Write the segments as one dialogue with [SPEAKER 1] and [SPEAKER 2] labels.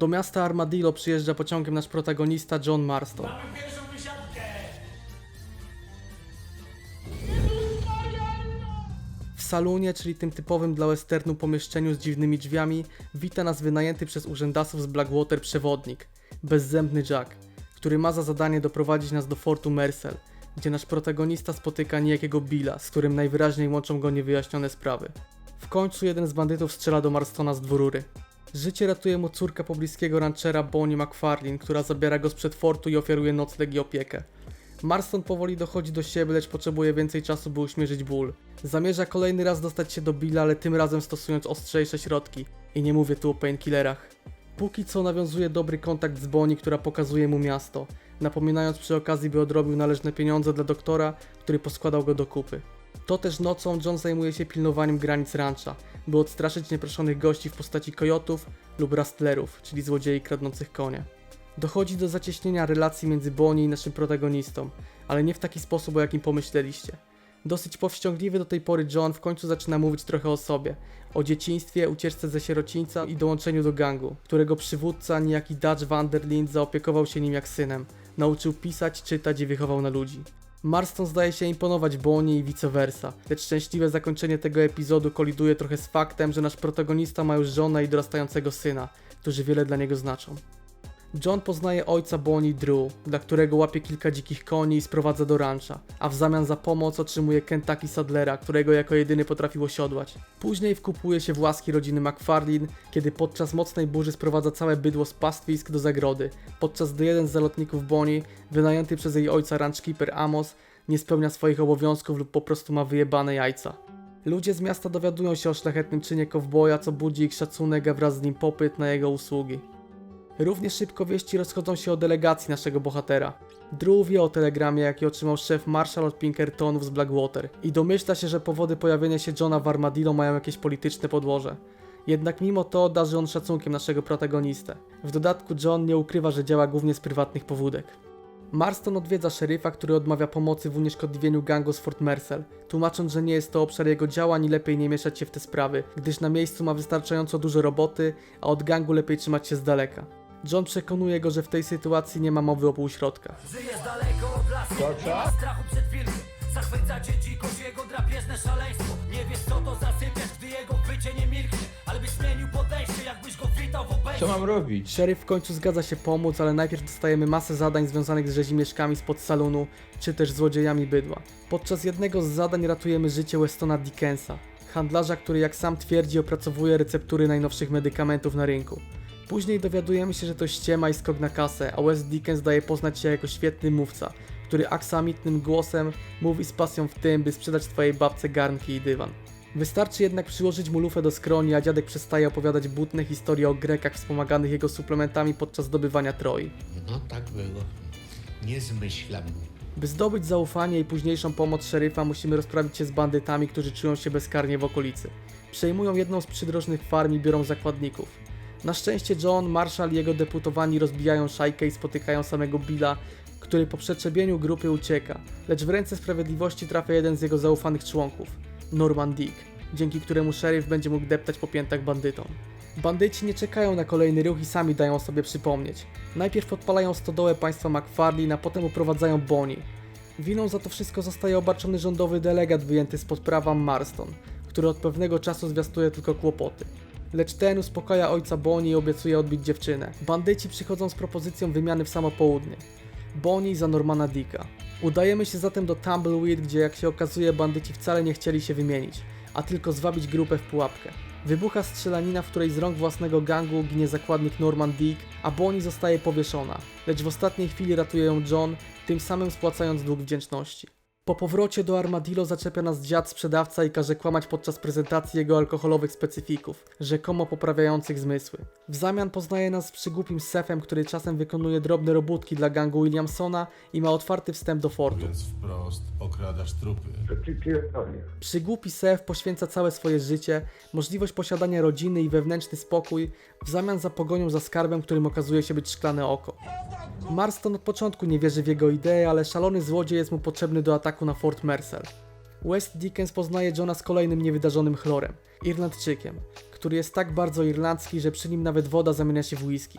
[SPEAKER 1] Do miasta Armadillo przyjeżdża pociągiem nasz protagonista John Marston. W salonie, czyli tym typowym dla westernu pomieszczeniu z dziwnymi drzwiami, wita nas wynajęty przez urzędasów z Blackwater przewodnik, bezzębny Jack, który ma za zadanie doprowadzić nas do fortu Mercel, gdzie nasz protagonista spotyka niejakiego Billa, z którym najwyraźniej łączą go niewyjaśnione sprawy. W końcu jeden z bandytów strzela do Marstona z dwurury. Życie ratuje mu córka pobliskiego ranchera Bonnie McFarlane, która zabiera go sprzed fortu i ofiaruje nocleg i opiekę. Marston powoli dochodzi do siebie, lecz potrzebuje więcej czasu, by uśmierzyć ból. Zamierza kolejny raz dostać się do Billa, ale tym razem stosując ostrzejsze środki. I nie mówię tu o painkillerach. Póki co nawiązuje dobry kontakt z Bonnie, która pokazuje mu miasto, napominając przy okazji, by odrobił należne pieniądze dla doktora, który poskładał go do kupy. To też nocą John zajmuje się pilnowaniem granic rancha, by odstraszyć nieproszonych gości w postaci kojotów lub rustlerów, czyli złodziei kradnących konie. Dochodzi do zacieśnienia relacji między Bonnie i naszym protagonistą, ale nie w taki sposób, o jakim pomyśleliście. Dosyć powściągliwy do tej pory John w końcu zaczyna mówić trochę o sobie, o dzieciństwie, ucieczce ze sierocińca i dołączeniu do gangu, którego przywódca, niejaki Dutch Vanderlind, zaopiekował się nim jak synem, nauczył pisać, czytać i wychował na ludzi. Marston zdaje się imponować Bonnie i vice versa, lecz szczęśliwe zakończenie tego epizodu koliduje trochę z faktem, że nasz protagonista ma już żonę i dorastającego syna, którzy wiele dla niego znaczą. John poznaje ojca Bonnie Drew, dla którego łapie kilka dzikich koni i sprowadza do rancha, a w zamian za pomoc otrzymuje Kentucky Sadlera, którego jako jedyny potrafił osiodłać. Później wkupuje się w łaski rodziny McFarlane, kiedy podczas mocnej burzy sprowadza całe bydło z pastwisk do zagrody, podczas gdy jeden z zalotników Bonnie, wynajęty przez jej ojca ranchkeeper Amos, nie spełnia swoich obowiązków lub po prostu ma wyjebane jajca. Ludzie z miasta dowiadują się o szlachetnym czynie kowboja, co budzi ich szacunek, a wraz z nim popyt na jego usługi. Równie szybko wieści rozchodzą się o delegacji naszego bohatera. Drew wie o telegramie, jaki otrzymał szef Marshall od Pinkertonów z Blackwater i domyśla się, że powody pojawienia się Johna w Armadillo mają jakieś polityczne podłoże. Jednak mimo to darzy on szacunkiem naszego protagonistę. W dodatku John nie ukrywa, że działa głównie z prywatnych powódek. Marston odwiedza szeryfa, który odmawia pomocy w unieszkodliwieniu gangu z Fort Mercel, tłumacząc, że nie jest to obszar jego działań i lepiej nie mieszać się w te sprawy, gdyż na miejscu ma wystarczająco dużo roboty, a od gangu lepiej trzymać się z daleka. John przekonuje go, że w tej sytuacji nie ma mowy o półśrodkach.
[SPEAKER 2] Żyjesz daleko od lasu, nie ma strachu przed wilkiem Zachwyca cię dzikość, jego drapieżne szaleństwo Nie wiesz co to zasypiesz, gdy jego wycie nie milknie Ale byś zmienił podejście, jakbyś go witał w obejściu
[SPEAKER 3] Co mam robić?
[SPEAKER 1] Szeryf w końcu zgadza się pomóc, ale najpierw dostajemy masę zadań związanych z rzezimieszkami spod salonu, czy też złodziejami bydła. Podczas jednego z zadań ratujemy życie Westona Dickensa, handlarza, który jak sam twierdzi opracowuje receptury najnowszych medykamentów na rynku. Później dowiadujemy się, że to ściema i skok na kasę, a West Dickens daje poznać się jako świetny mówca, który aksamitnym głosem mówi z pasją w tym, by sprzedać twojej babce garnki i dywan. Wystarczy jednak przyłożyć mu lufę do skroni, a dziadek przestaje opowiadać butne historie o Grekach wspomaganych jego suplementami podczas zdobywania Troi.
[SPEAKER 4] No tak było. Nie zmyślam.
[SPEAKER 1] By zdobyć zaufanie i późniejszą pomoc szeryfa, musimy rozprawić się z bandytami, którzy czują się bezkarnie w okolicy. Przejmują jedną z przydrożnych farm i biorą zakładników. Na szczęście John, Marshall i jego deputowani rozbijają szajkę i spotykają samego Billa, który po przetrzebieniu grupy ucieka, lecz w ręce sprawiedliwości trafia jeden z jego zaufanych członków, Norman Dick, dzięki któremu szeryf będzie mógł deptać po piętach bandytom. Bandyci nie czekają na kolejny ruch i sami dają sobie przypomnieć. Najpierw odpalają stodołę państwa McFarlane, a potem uprowadzają Bonnie. Winą za to wszystko zostaje obarczony rządowy delegat wyjęty spod prawa Marston, który od pewnego czasu zwiastuje tylko kłopoty. Lecz ten uspokaja ojca Bonnie i obiecuje odbić dziewczynę. Bandyci przychodzą z propozycją wymiany w samo południe. Bonnie za Normana Dicka. Udajemy się zatem do Tumbleweed, gdzie jak się okazuje bandyci wcale nie chcieli się wymienić, a tylko zwabić grupę w pułapkę. Wybucha strzelanina, w której z rąk własnego gangu ginie zakładnik Norman Dick, a Bonnie zostaje powieszona, lecz w ostatniej chwili ratuje ją John, tym samym spłacając dług wdzięczności. Po powrocie do Armadillo zaczepia nas dziad sprzedawca i każe kłamać podczas prezentacji jego alkoholowych specyfików, rzekomo poprawiających zmysły. W zamian poznaje nas z przygłupim Sefem, który czasem wykonuje drobne robótki dla gangu Williamsona i ma otwarty wstęp do fortu.
[SPEAKER 5] Mówiąc wprost, okradasz trupy.
[SPEAKER 1] Przygłupi Sef poświęca całe swoje życie, możliwość posiadania rodziny i wewnętrzny spokój w zamian za pogonią za skarbem, którym okazuje się być szklane oko. Marston od początku nie wierzy w jego idee, ale szalony złodziej jest mu potrzebny do ataku na Fort Mercel. West Dickens poznaje Johna z kolejnym niewydarzonym chlorem, Irlandczykiem, który jest tak bardzo irlandzki, że przy nim nawet woda zamienia się w whisky.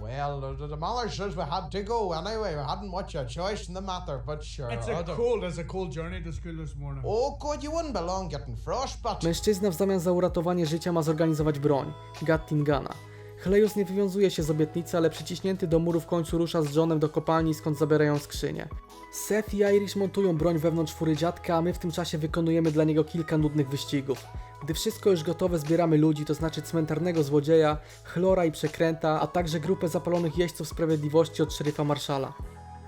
[SPEAKER 3] Well, the, the says we had to go anyway. We hadn't much a choice in the matter, but sure.
[SPEAKER 6] It's a cold, it's a cold journey to school this morning.
[SPEAKER 3] Oh, God, you wouldn't belong getting frostbite.
[SPEAKER 1] Mężczyzna w zamian za uratowanie życia ma zorganizować broń, Gattingana. Chlejus nie wywiązuje się z obietnicy, ale przyciśnięty do muru w końcu rusza z Johnem do kopalni, skąd zabierają skrzynię. Seth i Irish montują broń wewnątrz fury dziadka, a my w tym czasie wykonujemy dla niego kilka nudnych wyścigów. Gdy wszystko już gotowe, zbieramy ludzi, to znaczy cmentarnego złodzieja, chlora i przekręta, a także grupę zapalonych jeźdźców sprawiedliwości od szeryfa Marszala.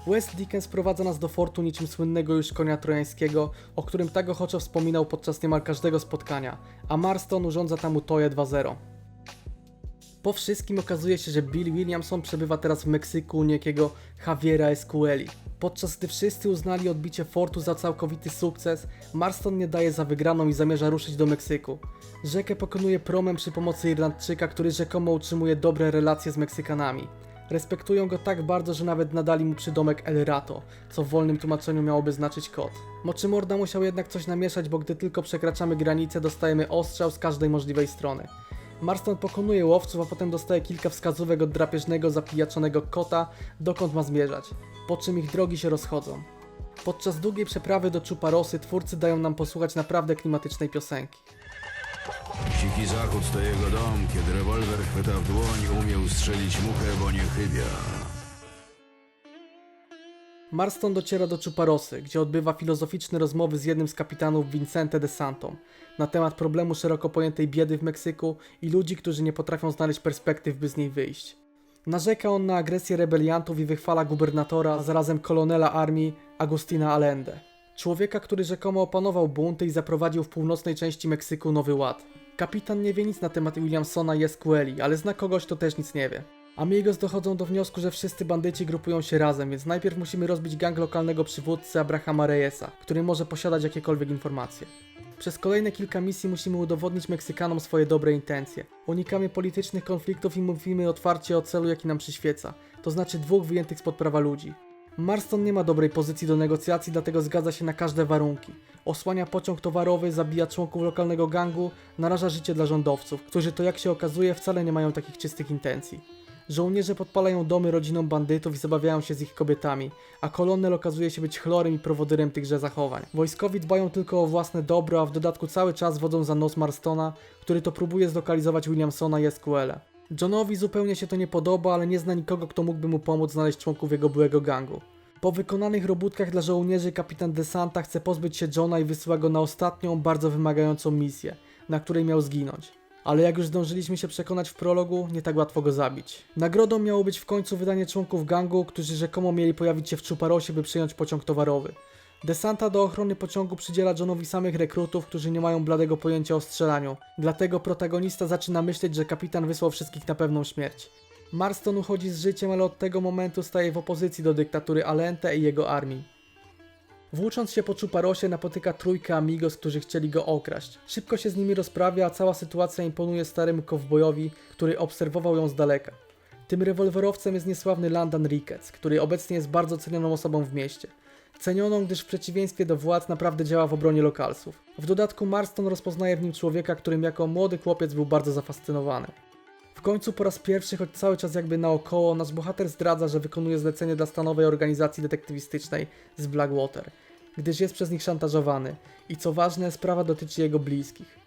[SPEAKER 1] West Dickens prowadza nas do fortu niczym słynnego już konia trojańskiego, o którym tak ochoczo wspominał podczas niemal każdego spotkania, a Marston urządza tam Utoję 2.0. Po wszystkim okazuje się, że Bill Williamson przebywa teraz w Meksyku u niejakiego Javiera Escueli. Podczas gdy wszyscy uznali odbicie fortu za całkowity sukces, Marston nie daje za wygraną i zamierza ruszyć do Meksyku. Rzekę pokonuje promem przy pomocy Irlandczyka, który rzekomo utrzymuje dobre relacje z Meksykanami. Respektują go tak bardzo, że nawet nadali mu przydomek El Rato, co w wolnym tłumaczeniu miałoby znaczyć kot. Moczymorda musiał jednak coś namieszać, bo gdy tylko przekraczamy granicę, dostajemy ostrzał z każdej możliwej strony. Marston pokonuje łowców, a potem dostaje kilka wskazówek od drapieżnego, zapijaczonego kota, dokąd ma zmierzać, po czym ich drogi się rozchodzą. Podczas długiej przeprawy do Czuparosy twórcy dają nam posłuchać naprawdę klimatycznej piosenki.
[SPEAKER 7] Dziki zachód to jego dom, kiedy rewolwer chwyta w dłoń, umie ustrzelić muchę, bo nie chybia.
[SPEAKER 1] Marston dociera do Czuparosy, gdzie odbywa filozoficzne rozmowy z jednym z kapitanów Vincente de Santo na temat problemu szeroko pojętej biedy w Meksyku i ludzi, którzy nie potrafią znaleźć perspektyw, by z niej wyjść. Narzeka on na agresję rebeliantów i wychwala gubernatora, a zarazem kolonela armii Agustina Allende. Człowieka, który rzekomo opanował bunty i zaprowadził w północnej części Meksyku nowy ład. Kapitan nie wie nic na temat Williamsona i Escueli, ale zna kogoś, kto też nic nie wie. Amigos dochodzą do wniosku, że wszyscy bandyci grupują się razem, więc najpierw musimy rozbić gang lokalnego przywódcy Abrahama Reyesa, który może posiadać jakiekolwiek informacje. Przez kolejne kilka misji musimy udowodnić Meksykanom swoje dobre intencje. Unikamy politycznych konfliktów i mówimy otwarcie o celu, jaki nam przyświeca, to znaczy dwóch wyjętych spod prawa ludzi. Marston nie ma dobrej pozycji do negocjacji, dlatego zgadza się na każde warunki. Osłania pociąg towarowy, zabija członków lokalnego gangu, naraża życie dla rządowców, którzy to jak się okazuje wcale nie mają takich czystych intencji. Żołnierze podpalają domy rodzinom bandytów i zabawiają się z ich kobietami, a kolonel okazuje się być chlorem i prowodyrem tychże zachowań. Wojskowi dbają tylko o własne dobro, a w dodatku cały czas wodzą za nos Marstona, który to próbuje zlokalizować Williamsona i Escuela. Johnowi zupełnie się to nie podoba, ale nie zna nikogo, kto mógłby mu pomóc znaleźć członków jego byłego gangu. Po wykonanych robótkach dla żołnierzy kapitan Desanta chce pozbyć się Johna i wysyła go na ostatnią, bardzo wymagającą misję, na której miał zginąć. Ale jak już zdążyliśmy się przekonać w prologu, nie tak łatwo go zabić. Nagrodą miało być w końcu wydanie członków gangu, którzy rzekomo mieli pojawić się w Czuparosie, by przyjąć pociąg towarowy. Desanta do ochrony pociągu przydziela Johnowi samych rekrutów, którzy nie mają bladego pojęcia o strzelaniu. Dlatego protagonista zaczyna myśleć, że kapitan wysłał wszystkich na pewną śmierć. Marston uchodzi z życiem, ale od tego momentu staje w opozycji do dyktatury Alente i jego armii. Włócząc się po Czuparosie napotyka trójkę amigos, którzy chcieli go okraść. Szybko się z nimi rozprawia, a cała sytuacja imponuje staremu kowbojowi, który obserwował ją z daleka. Tym rewolwerowcem jest niesławny Landon Ricketts, który obecnie jest bardzo cenioną osobą w mieście. Cenioną, gdyż w przeciwieństwie do władz naprawdę działa w obronie lokalsów. W dodatku Marston rozpoznaje w nim człowieka, którym jako młody chłopiec był bardzo zafascynowany. W końcu po raz pierwszy, choć cały czas jakby naokoło, nasz bohater zdradza, że wykonuje zlecenie dla stanowej organizacji detektywistycznej z Blackwater, gdyż jest przez nich szantażowany i co ważne, sprawa dotyczy jego bliskich.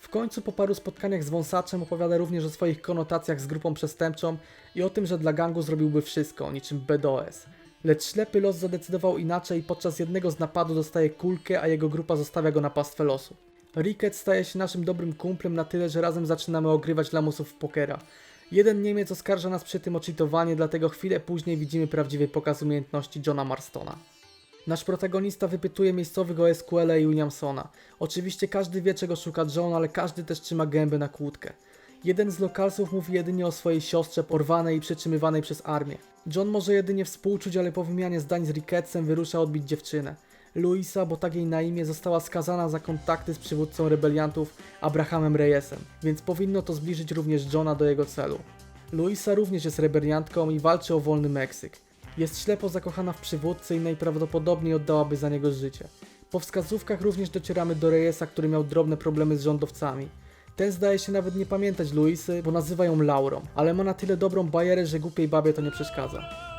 [SPEAKER 1] W końcu po paru spotkaniach z wąsaczem opowiada również o swoich konotacjach z grupą przestępczą i o tym, że dla gangu zrobiłby wszystko, niczym BDOS. Lecz ślepy los zadecydował inaczej i podczas jednego z napadów dostaje kulkę, a jego grupa zostawia go na pastwę losu. Ricket staje się naszym dobrym kumplem na tyle, że razem zaczynamy ogrywać lamusów w pokera. Jeden Niemiec oskarża nas przy tym o cheatowanie, dlatego chwilę później widzimy prawdziwy pokaz umiejętności Johna Marstona. Nasz protagonista wypytuje miejscowych o Escuela i Williamsona. Oczywiście każdy wie czego szuka John, ale każdy też trzyma gębę na kłódkę. Jeden z lokalsów mówi jedynie o swojej siostrze porwanej i przetrzymywanej przez armię. John może jedynie współczuć, ale po wymianie zdań z Rickettsem wyrusza odbić dziewczynę. Luisa, bo tak jej na imię, została skazana za kontakty z przywódcą rebeliantów Abrahamem Reyesem, więc powinno to zbliżyć również Johna do jego celu. Luisa również jest rebeliantką i walczy o wolny Meksyk. Jest ślepo zakochana w przywódcy i najprawdopodobniej oddałaby za niego życie. Po wskazówkach również docieramy do Reyesa, który miał drobne problemy z rządowcami. Ten zdaje się nawet nie pamiętać Luisy, bo nazywa ją Laurą, ale ma na tyle dobrą bajerę, że głupiej babie to nie przeszkadza.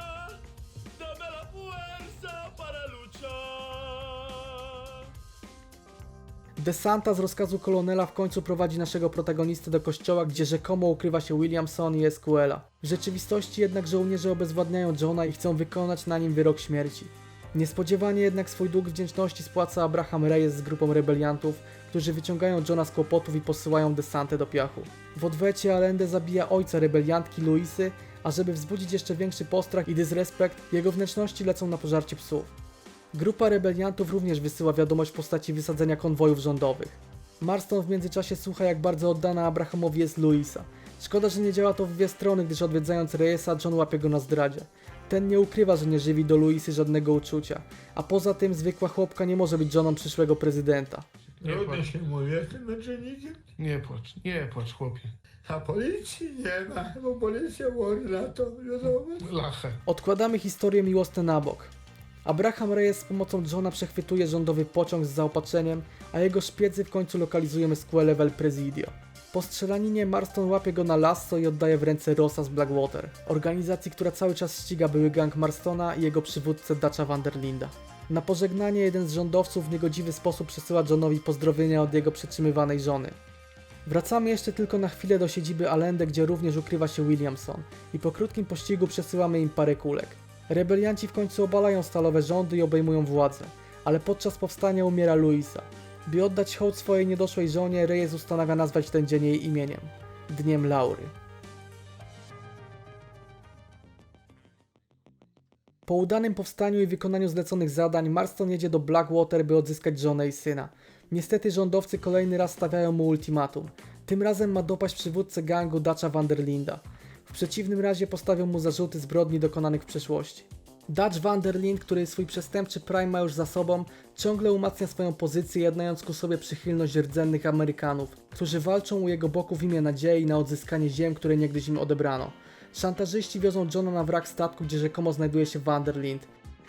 [SPEAKER 1] Desanta z rozkazu kolonela w końcu prowadzi naszego protagonistę do kościoła, gdzie rzekomo ukrywa się Williamson i Escuela. W rzeczywistości jednak żołnierze obezwładniają Johna i chcą wykonać na nim wyrok śmierci. Niespodziewanie jednak swój dług wdzięczności spłaca Abraham Reyes z grupą rebeliantów, którzy wyciągają Johna z kłopotów i posyłają desantę do piachu. W odwecie Allende zabija ojca rebeliantki Luisy, a żeby wzbudzić jeszcze większy postrach i dysrespekt, jego wnętrzności lecą na pożarcie psów. Grupa rebeliantów również wysyła wiadomość w postaci wysadzenia konwojów rządowych. Marston w międzyczasie słucha jak bardzo oddana Abrahamowi jest Luisa. Szkoda, że nie działa to w dwie strony, gdyż odwiedzając Reyesa, John łapie go na zdradzie. Ten nie ukrywa, że nie żywi do Luisy żadnego uczucia, a poza tym zwykła chłopka nie może być żoną przyszłego prezydenta.
[SPEAKER 8] Trudno się mówi, jestem męczennikiem. Nie płacz, nie płacz chłopie.
[SPEAKER 9] A policji nie ma, bo policja może na to, wiadomo.
[SPEAKER 8] Lachę.
[SPEAKER 1] Odkładamy historię miłosne na bok. Abraham Reyes z pomocą Johna przechwytuje rządowy pociąg z zaopatrzeniem, a jego szpiedzy w końcu lokalizują Squele Vel Presidio. Po strzelaninie Marston łapie go na lasso i oddaje w ręce Rossa z Blackwater, organizacji, która cały czas ściga były gang Marstona i jego przywódcę Dutcha Vanderlinda. Na pożegnanie jeden z rządowców w niegodziwy sposób przesyła Johnowi pozdrowienia od jego przetrzymywanej żony. Wracamy jeszcze tylko na chwilę do siedziby Allende, gdzie również ukrywa się Williamson i po krótkim pościgu przesyłamy im parę kulek. Rebelianci w końcu obalają stalowe rządy i obejmują władzę, ale podczas powstania umiera Luisa. By oddać hołd swojej niedoszłej żonie, Reyes ustanawia nazwać ten dzień jej imieniem Dniem Laury. Po udanym powstaniu i wykonaniu zleconych zadań, Marston jedzie do Blackwater, by odzyskać żonę i syna. Niestety rządowcy kolejny raz stawiają mu ultimatum. Tym razem ma dopaść przywódcę gangu Dutcha Vanderlinda. W przeciwnym razie postawią mu zarzuty zbrodni dokonanych w przeszłości. Dutch Vanderlind, który swój przestępczy prime ma już za sobą, ciągle umacnia swoją pozycję, jednając ku sobie przychylność rdzennych Amerykanów, którzy walczą u jego boku w imię nadziei na odzyskanie ziem, które niegdyś im odebrano. Szantażyści wiozą Johna na wrak statku, gdzie rzekomo znajduje się Vanderlind.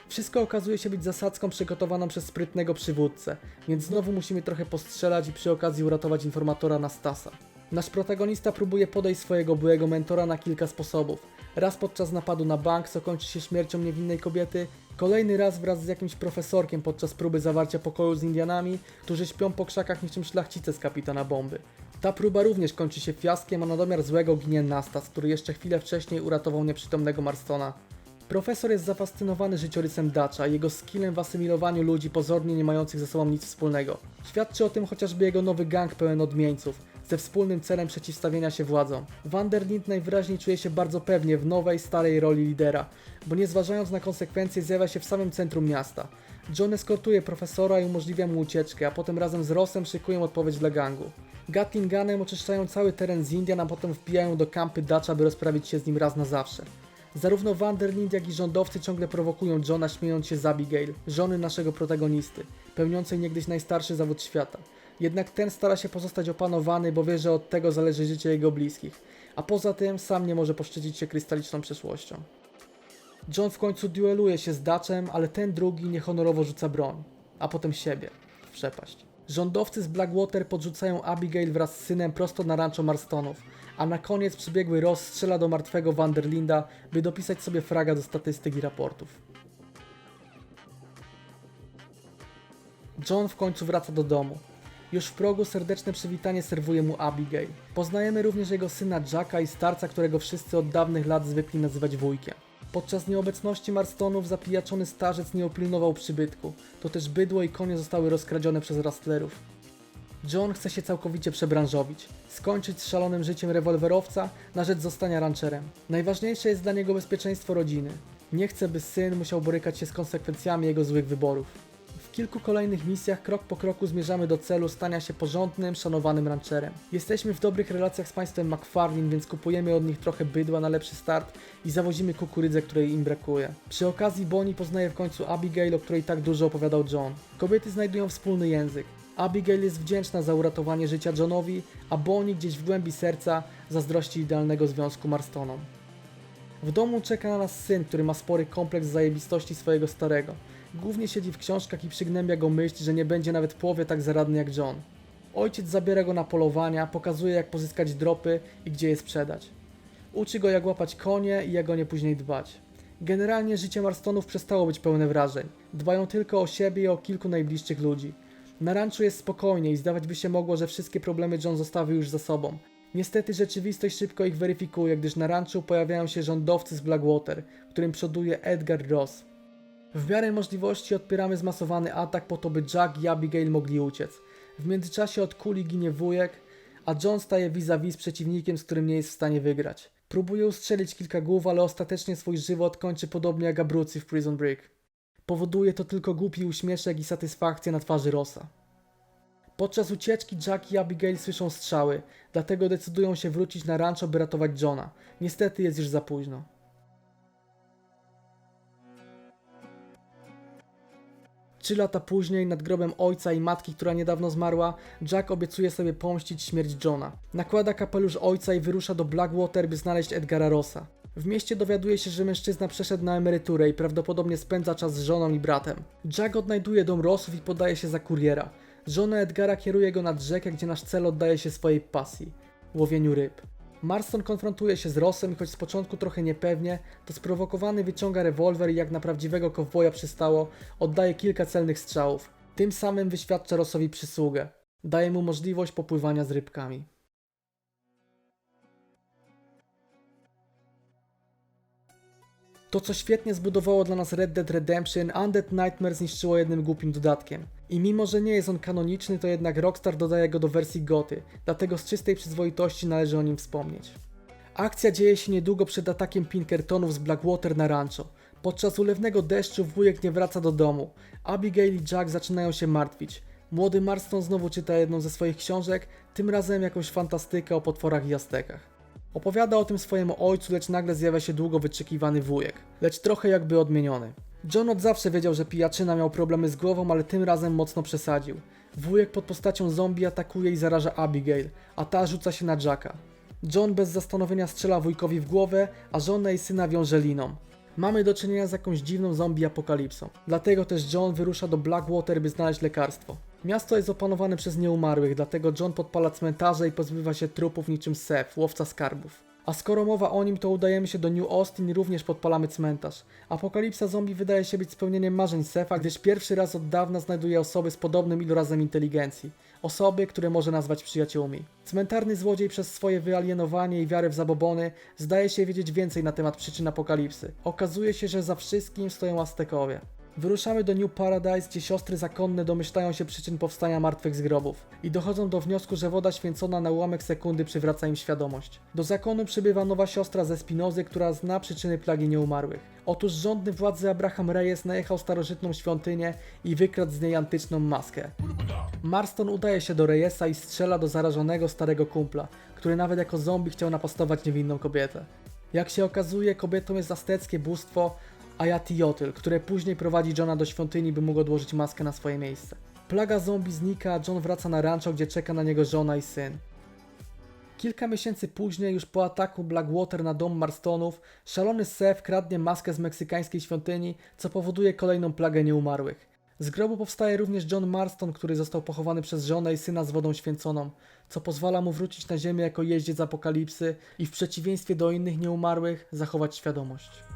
[SPEAKER 1] Wszystko okazuje się być zasadzką przygotowaną przez sprytnego przywódcę, więc znowu musimy trochę postrzelać i przy okazji uratować informatora Nastasa. Nasz protagonista próbuje podejść swojego byłego mentora na kilka sposobów. Raz podczas napadu na bank, co kończy się śmiercią niewinnej kobiety, kolejny raz wraz z jakimś profesorkiem podczas próby zawarcia pokoju z Indianami, którzy śpią po krzakach niczym szlachcice z kapitana bomby. Ta próba również kończy się fiaskiem, a na domiar złego ginie Nastas, który jeszcze chwilę wcześniej uratował nieprzytomnego Marstona. Profesor jest zafascynowany życiorysem Dutcha i jego skillem w asymilowaniu ludzi pozornie nie mających ze sobą nic wspólnego. Świadczy o tym chociażby jego nowy gang pełen odmieńców, ze wspólnym celem przeciwstawienia się władzom. Vanderlind najwyraźniej czuje się bardzo pewnie w nowej, starej roli lidera, bo nie zważając na konsekwencje zjawia się w samym centrum miasta. John eskortuje profesora i umożliwia mu ucieczkę, a potem razem z Rossem szykują odpowiedź dla gangu. Gatling Gunem oczyszczają cały teren z Indian, a potem wbijają do kampy Dutcha, by rozprawić się z nim raz na zawsze. Zarówno Vanderlind, jak i rządowcy ciągle prowokują Johna, śmiejąc się z Abigail, żony naszego protagonisty, pełniącej niegdyś najstarszy zawód świata. Jednak ten stara się pozostać opanowany, bo wie, że od tego zależy życie jego bliskich, a poza tym sam nie może poszczycić się krystaliczną przeszłością. John w końcu dueluje się z Dutchem, ale ten drugi niehonorowo rzuca broń, a potem siebie w przepaść. Rządowcy z Blackwater podrzucają Abigail wraz z synem prosto na rancho Marstonów, a na koniec przybiegły Ross strzela do martwego Vanderlinda, by dopisać sobie fraga do statystyk i raportów. John w końcu wraca do domu. Już w progu serdeczne przywitanie serwuje mu Abigail. Poznajemy również jego syna Jacka i starca, którego wszyscy od dawnych lat zwykli nazywać wujkiem. Podczas nieobecności Marstonów zapijaczony starzec nie opilnował przybytku, to też bydło i konie zostały rozkradzione przez rastlerów. John chce się całkowicie przebranżowić, skończyć z szalonym życiem rewolwerowca na rzecz zostania rancherem. Najważniejsze jest dla niego bezpieczeństwo rodziny. Nie chce, by syn musiał borykać się z konsekwencjami jego złych wyborów. Kilku kolejnych misjach krok po kroku zmierzamy do celu stania się porządnym, szanowanym rancherem. Jesteśmy w dobrych relacjach z państwem McFarlane, więc kupujemy od nich trochę bydła na lepszy start i zawozimy kukurydzę, której im brakuje. Przy okazji Bonnie poznaje w końcu Abigail, o której tak dużo opowiadał John. Kobiety znajdują wspólny język. Abigail jest wdzięczna za uratowanie życia Johnowi, a Bonnie gdzieś w głębi serca zazdrości idealnego związku Marstonom. W domu czeka na nas syn, który ma spory kompleks zajebistości swojego starego. Głównie siedzi w książkach i przygnębia go myśl, że nie będzie nawet połowie tak zaradny jak John. Ojciec zabiera go na polowania, pokazuje jak pozyskać dropy i gdzie je sprzedać. Uczy go jak łapać konie i jak o nie później dbać. Generalnie życie Marstonów przestało być pełne wrażeń. Dbają tylko o siebie i o kilku najbliższych ludzi. Na ranczu jest spokojnie i zdawać by się mogło, że wszystkie problemy John zostawił już za sobą. Niestety rzeczywistość szybko ich weryfikuje, gdyż na ranczu pojawiają się rządowcy z Blackwater, którym przoduje Edgar Ross. W miarę możliwości odpieramy zmasowany atak po to, by Jack i Abigail mogli uciec. W międzyczasie od kuli ginie wujek, a John staje vis-a-vis z przeciwnikiem, z którym nie jest w stanie wygrać. Próbuje ustrzelić kilka głów, ale ostatecznie swój żywot kończy podobnie jak Abrucy w Prison Break. Powoduje to tylko głupi uśmieszek i satysfakcję na twarzy Rossa. Podczas ucieczki Jack i Abigail słyszą strzały, dlatego decydują się wrócić na rancho, by ratować Johna. Niestety jest już za późno. Trzy lata później, nad grobem ojca i matki, która niedawno zmarła, Jack obiecuje sobie pomścić śmierć Johna. Nakłada kapelusz ojca i wyrusza do Blackwater, by znaleźć Edgara Rossa. W mieście dowiaduje się, że mężczyzna przeszedł na emeryturę i prawdopodobnie spędza czas z żoną i bratem. Jack odnajduje dom Rossów i podaje się za kuriera. Żona Edgara kieruje go nad rzekę, gdzie nasz cel oddaje się swojej pasji łowieniu ryb. Marston konfrontuje się z Rossem i choć z początku trochę niepewnie, to sprowokowany wyciąga rewolwer i jak na prawdziwego kowboja przystało, oddaje kilka celnych strzałów. Tym samym wyświadcza Rossowi przysługę. Daje mu możliwość popływania z rybkami. To, co świetnie zbudowało dla nas Red Dead Redemption, Undead Nightmare zniszczyło jednym głupim dodatkiem. I mimo, że nie jest on kanoniczny, to jednak Rockstar dodaje go do wersji goty, dlatego z czystej przyzwoitości należy o nim wspomnieć. Akcja dzieje się niedługo przed atakiem Pinkertonów z Blackwater na rancho. Podczas ulewnego deszczu wujek nie wraca do domu. Abigail i Jack zaczynają się martwić. Młody Marston znowu czyta jedną ze swoich książek, tym razem jakąś fantastykę o potworach i aztekach. Opowiada o tym swojemu ojcu, lecz nagle zjawia się długo wyczekiwany wujek, lecz trochę jakby odmieniony. John od zawsze wiedział, że pijaczyna miał problemy z głową, ale tym razem mocno przesadził. Wujek pod postacią zombie atakuje i zaraża Abigail, a ta rzuca się na Jacka. John bez zastanowienia strzela wujkowi w głowę, a żonę i syna wiąże liną. Mamy do czynienia z jakąś dziwną zombie apokalipsą. Dlatego też John wyrusza do Blackwater, by znaleźć lekarstwo. Miasto jest opanowane przez nieumarłych, dlatego John podpala cmentarze i pozbywa się trupów niczym Seth, łowca skarbów. A skoro mowa o nim, to udajemy się do New Austin i również podpalamy cmentarz. Apokalipsa zombie wydaje się być spełnieniem marzeń Sefa, gdyż pierwszy raz od dawna znajduje osoby z podobnym ilorazem inteligencji. Osoby, które może nazwać przyjaciółmi. Cmentarny złodziej przez swoje wyalienowanie i wiarę w zabobony zdaje się wiedzieć więcej na temat przyczyn apokalipsy. Okazuje się, że za wszystkim stoją Aztekowie. Wyruszamy do New Paradise, gdzie siostry zakonne domyślają się przyczyn powstania martwych z grobów i dochodzą do wniosku, że woda święcona na ułamek sekundy przywraca im świadomość. Do zakonu przybywa nowa siostra ze Spinozy, która zna przyczyny plagi nieumarłych. Otóż rządny władzy Abraham Reyes najechał starożytną świątynię i wykradł z niej antyczną maskę. Marston udaje się do Reyesa i strzela do zarażonego starego kumpla, który nawet jako zombie chciał napastować niewinną kobietę. Jak się okazuje, kobietą jest azteckie bóstwo Ayatiyotl, które później prowadzi Johna do świątyni, by mógł odłożyć maskę na swoje miejsce. Plaga zombie znika, John wraca na rancho, gdzie czeka na niego żona i syn. Kilka miesięcy później, już po ataku Blackwater na dom Marstonów, szalony Seth kradnie maskę z meksykańskiej świątyni, co powoduje kolejną plagę nieumarłych. Z grobu powstaje również John Marston, który został pochowany przez żonę i syna z wodą święconą, co pozwala mu wrócić na ziemię jako jeździec apokalipsy i w przeciwieństwie do innych nieumarłych zachować świadomość.